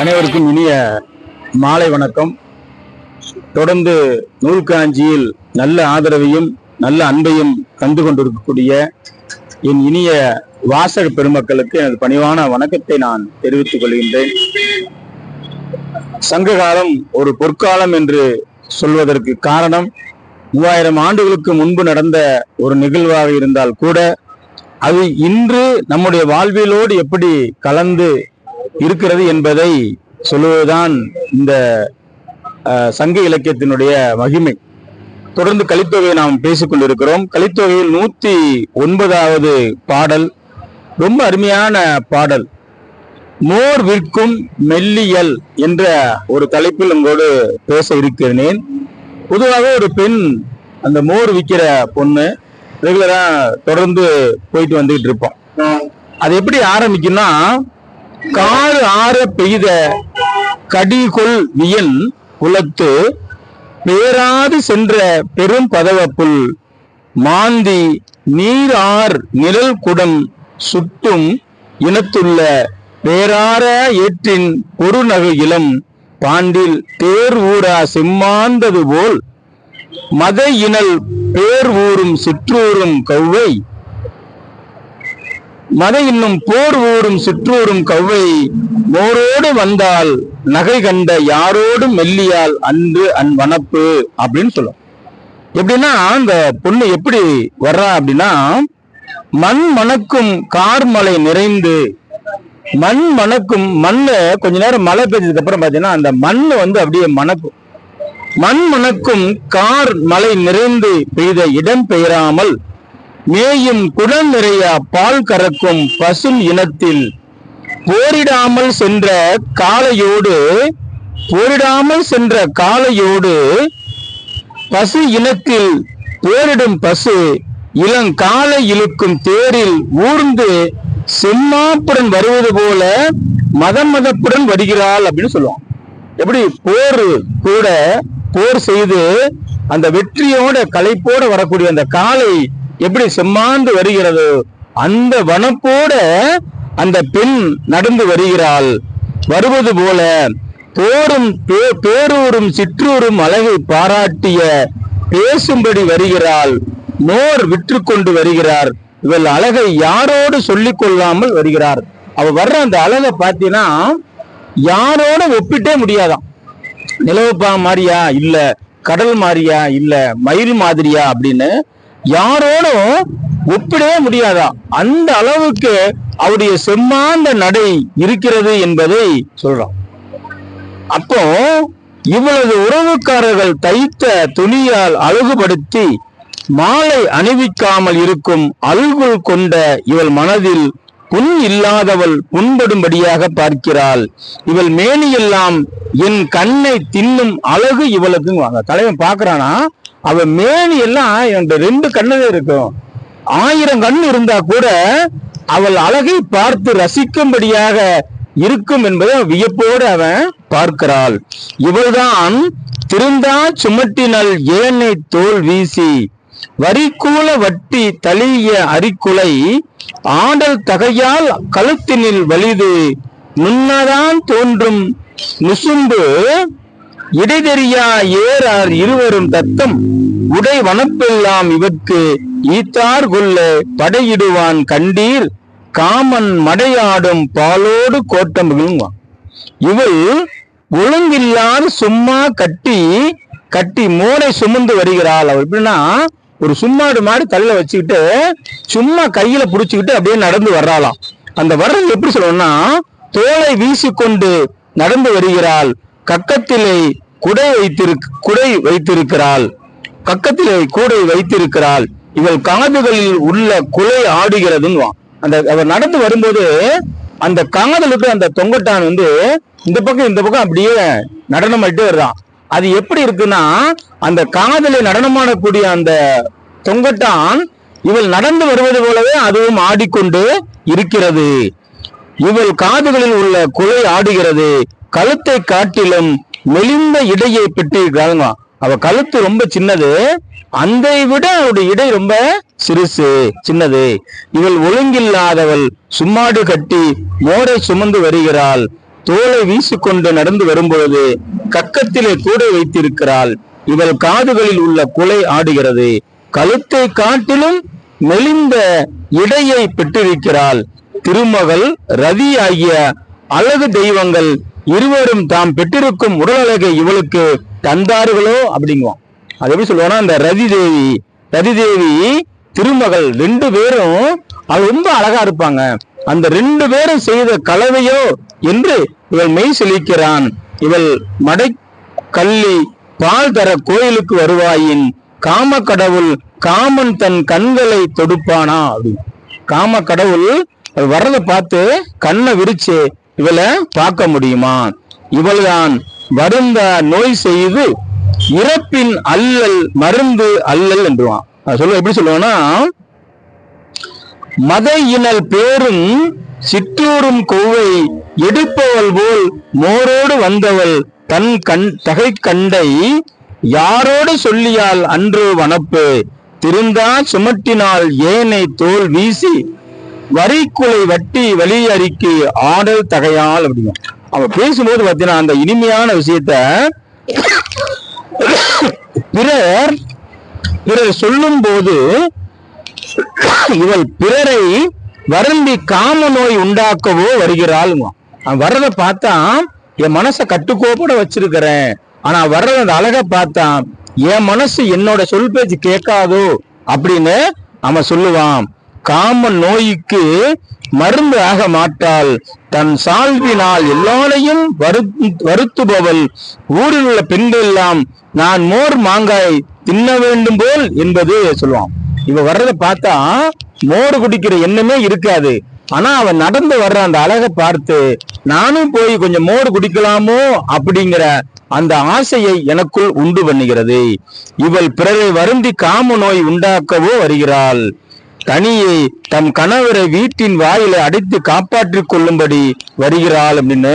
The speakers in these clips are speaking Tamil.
அனைவருக்கும் இனிய மாலை வணக்கம். தொடர்ந்து நூல்காஞ்சியில் நல்ல ஆதரவையும் நல்ல அன்பையும் கண்டு கொண்டிருக்கக்கூடிய என் இனிய வாசக பெருமக்களுக்கு எனது பணிவான வணக்கத்தை நான் தெரிவித்துக் கொள்கின்றேன். சங்ககாலம் ஒரு பொற்காலம் என்று சொல்வதற்கு காரணம் மூவாயிரம் ஆண்டுகளுக்கு முன்பு நடந்த ஒரு நிகழ்வாக இருந்தால் கூட அது இன்று நம்முடைய வாழ்வியலோடு எப்படி கலந்து இருக்கிறது என்பதை சொல்லுவதுதான் இந்த சங்க இலக்கியத்தினுடைய மகிமை. தொடர்ந்து கலித்தொகையை நாம் பேசிக்கொண்டிருக்கிறோம் கலித்தொகையில் நூத்தி ஒன்பதாவது பாடல். ரொம்ப அருமையான பாடல். மோர் விற்கும் மெல்லியல் என்ற ஒரு தலைப்பில் உங்களோடு பேச இருக்கிறேன் பொதுவாக ஒரு பெண் அந்த மோர் விற்கிற பொண்ணு ரெகுலரா தொடர்ந்து போயிட்டு வந்துகிட்டு இருப்போம் அது எப்படி ஆரம்பிக்கும்னா காடு ஆற பெய்த கடிகொள் வியன் குலத்து பேராது சென்ற பெரும் பதவப்புல் மாந்தி நீர் ஆர் நிழல் குடம் சுட்டும் இனத்துள்ள பேரார ஏற்றின் பொருநகு இளம் பாண்டில் தேர் ஊரா செம்மாந்தது போல் மத இனல் பேர் ஊரும் சிற்றூரும் கௌவை மதை இன்னும் போர் ஊரும் சிற்றூரும் கவ்வை மோரோடு வந்தால் நகை கண்ட யாரோடும் மெல்லியால் அன்று அன் வனப்பு அப்படின்னு சொல்லும். எப்படின்னா அந்த பொண்ணு எப்படி வர்றா அப்படின்னா மண் மணக்கும் கார்மலை நிறைந்து மண் மணக்கும் மண்ணு கொஞ்ச நேரம் மழை பெஞ்சதுக்கு அப்புறம் பாத்தீங்கன்னா அந்த மண் வந்து அப்படியே மணக்கும். மண் மணக்கும் கார் மலை நிறைந்து பெய்த இடம் பெயராமல் மேயும் குடல் நிறைய பால் கறக்கும் பசும் இனத்தில் போரிடாமல் சென்ற காளையோடு போரிடாமல் சென்ற காளையோடு பசு இனத்தில் போரிடும் பசு இளங்காலை இழுக்கும் தேரில் ஊர்ந்து செம்மாப்புடன் வருவது போல மதம் மதப்புடன் வருகிறாள் அப்படின்னு சொல்லுவோம் எப்படி? போர் கூட போர் செய்து அந்த வெற்றியோட களைப்போட வரக்கூடிய அந்த காலை எப்படி செம்மாந்து வருகிறது அந்த வனப்போட அந்த பெண் நடந்து வருகிறாள். வருவது போல போரும் பேரூரும் சிற்றூரும் அழகை பாராட்டிய பேசும்படி வருகிறாள். நோர் விற்று கொண்டு வருகிறார். இவள் அழகை யாரோடு சொல்லிக் கொள்ளாமல் வருகிறார். அவ வர்ற அந்த அழகை பார்த்தீங்கன்னா யாரோட ஒப்பிட்டே முடியாதான். நிலவுப்பா மாதிரியா இல்ல. கடல் மாதிரியா இல்ல. மயில் மாதிரியா? அப்படின்னு யாரோடும் ஒப்பிடவே முடியாதா? அந்த அளவுக்கு அவருடைய செம்மாந்த நடை இருக்கிறது என்பதை சொல்றோம் அப்போ இவளது உறவுக்காரர்கள் தைத்த துணியால் அழகுபடுத்தி மாலை அணிவிக்காமல் இருக்கும் அல்குல் கொண்ட இவள் மனதில் புண் இல்லாதவள் புண்படும்படியாக பார்க்கிறாள். இவள் மேனியெல்லாம் என் கண்ணை தின்னும் அழகு இவளுக்கு வாங்க தலைவன் பாக்குறானா அவ மேனி எல்லாம் என்கிட்ட ரெண்டு கண்ணுல இருக்கும். ஆயிரம் கண் இருந்தா கூட அவள் அழகை பார்த்து ரசிக்கும்படியாக இருக்கும் என்பதை வியப்போடு அவன் பார்க்கிறாள். இவள்தான் திருந்தா சுமட்டினல் ஏனை தோல் வீசி வரிக்கூல வட்டி தளிய அரிக்குலை ஆடல் தகையால் கழுத்தினில் வலிது முன்னதான் தோன்றும் நுசும்பு இடைதெரியா ஏறார் இருவரும் தத்தம். உடை வனப்பெல்லாம் இவர்க்கு ஈத்தார் கொல்ல படையிடுவான் கண்டீர். காமன் மடையாடும் பாலோடு கோட்டம் இவள் ஒழுங்கில்லாத சும்மா கட்டி கட்டி மூளை சுமந்து வருகிறாள். அவள் எப்படின்னா ஒரு சும்மாடு மாடு தலையில வச்சுக்கிட்டு சும்மா கையில புடிச்சுக்கிட்டு அப்படியே நடந்து வர்றாளாம். அந்த வர்றது எப்படி சொல்லணும்னா தோலை வீசிக்கொண்டு நடந்து வருகிறாள். கக்கத்திலே குடை வைத்திருக் குடை வைத்திருக்கிறாள். பக்கத்திலே கூடை வைத்திருக்கிறாள். இவள் காதுகளில் உள்ள குலை ஆடுகிறதுன்னு அந்த அவர் நடந்து வரும்போது அந்த காதலுக்கு அந்த தொங்கட்டான் வந்து இந்த பக்கம் இந்த பக்கம் அப்படியே நடனம் ஆயிட்டே வருதான் அது எப்படி இருக்குன்னா அந்த காதலை நடனமாடக்கூடிய அந்த தொங்கட்டான் இவள் நடந்து வருவது போலவே அதுவும் ஆடிக்கொண்டு இருக்கிறது. இவள் காதுகளில் உள்ள குலை ஆடுகிறது. கழுத்தை காட்டிலும் மெலிந்த இடையை பெற்றிருக்கிறாங்க அவ கழுத்து ரொம்ப சின்னது அந்த விட அவருடைய இடை ரொம்ப சிறுசு சின்னது. இவள் ஒழுங்கில்லாதவள் சும்மாடு கட்டி மோடை சுமந்து வருகிறாள். தோலை வீசிக்கொண்டு நடந்து வரும்பொழுது கக்கத்திலே கூடை வைத்திருக்கிறாள். இவள் காதுகளில் உள்ள குலை ஆடுகிறது. கழுத்தை காட்டிலும் மெலிந்த இடையை பெற்றிருக்கிறாள். திருமகள் ரவி ஆகிய அழகு தெய்வங்கள் இருவரும் தாம் பெற்றிருக்கும் உடல் அழகை இவளுக்கு தந்தார்களோ அப்படிங்குவான். அது எப்படி சொல்லுவானா அந்த ரதி தேவி ரதி தேவி திருமகள் ரெண்டு பேரும் அது ரொம்ப அழகா இருப்பாங்க. அந்த ரெண்டு பேரும் செய்த கலவையோ என்று இவள் மெய் செழிக்கிறான் இவள் மடை கள்ளி பால் தர கோயிலுக்கு வருவாயின் காம கடவுள் காமன் தன் கண்களை தொடுப்பானா அப்படின்னு காம கடவுள் வர்றதை பார்த்து கண்ணை விரிச்சு இவளை பார்க்க முடியுமா? இவள்தான் வருந்த நோய் செய்து இறப்பின் அல்லல் மருந்து அல்லல் என்றுவான். சொல்ல எப்படி சொல்லுவான்னா மத இனல் பேரும் சிற்றூரும் கோவை எடுப்பவள் போல் மோரோடு வந்தவள் தன் கண் தகை கண்டை யாரோடு சொல்லியால் அன்று வனப்பு? திருந்தா சுமட்டினால் ஏனை தோல் வீசி வரிக்குலை வட்டி வெளியறிக்கு ஆடல் தகையால் அப்படிங்க. அவ பேசும்போது பார்த்தீங்கன்னா அந்த இனிமையான விஷயத்த பிறர் பிறர் சொல்லும் போது இவள் பிறரை வருந்தி காம நோய் உண்டாக்கவோ வருகிறாளுங்க அவன் வர்றதை பார்த்தா என் மனசை கட்டுக்கோப்பட வச்சிருக்கிறேன். ஆனா வர்றத அந்த அழகை பார்த்தான் என் மனசு என்னோட சொல் பேச்சு கேட்காதோ அப்படின்னு அவன் சொல்லுவான். காம நோய்க்கு மருந்து ஆக மாட்டாள் தன் சால்வினால் எல்லாரையும் வருத்துபவள். ஊரில் உள்ள பெண்கள் எல்லாம் நான் மோர் மாங்காய் தின்ன வேண்டும் போல் என்பது சொல்லுவான். இவ வர்றத பார்த்தா மோர் குடிக்கிற எண்ணமே இருக்காது. ஆனா அவன் நடந்து வர்ற அந்த அழகை பார்த்து நானும் போய் கொஞ்சம் மோர் குடிக்கலாமோ? அப்படிங்கிற அந்த ஆசையை எனக்குள் உண்டு பண்ணுகிறது. இவள் பிறரை வருந்தி காம நோய் உண்டாக்கவோ வருகிறாள். தனியே தம் கணவரை வீட்டின் வாயில அடைத்து காப்பாற்றி கொள்ளும்படி வருகிறாள் அப்படின்னு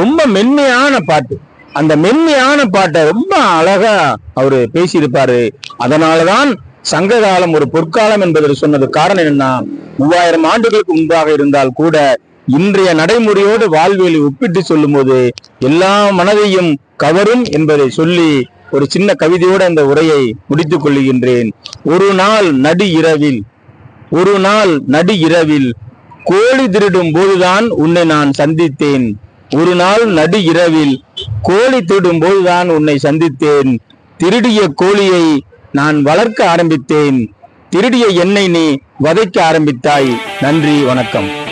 ரொம்ப மென்மையான பாட்டு. அந்த மென்மையான பாட்டை ரொம்ப அழகா அவரு பேசியிருப்பாரு. அதனாலதான் சங்க காலம் ஒரு பொற்காலம் என்பதற்கு சொன்னது காரணம் என்னன்னா மூவாயிரம் ஆண்டுகளுக்கு முன்பாக இருந்தால் கூட இன்றைய நடைமுறையோடு வாழ்வியலை ஒப்பிட்டு சொல்லும்போது எல்லா மனதையும் கவரும் என்பதை சொல்லி ஒரு சின்ன கவிதையோட அந்த உரையை முடித்துக் கொள்ளுகின்றேன். ஒரு நாள் நடு இரவில் ஒரு நாள் நடு இரவில் கோழி திருடும் போதுதான் உன்னை நான் சந்தித்தேன். ஒரு நாள் நடு இரவில் கோழி திருடும் போதுதான் உன்னை சந்தித்தேன். திருடிய கோழியை நான் வளர்க்க ஆரம்பித்தேன். திருடிய என்னை நீ வதைக்க ஆரம்பித்தாய். நன்றி வணக்கம்.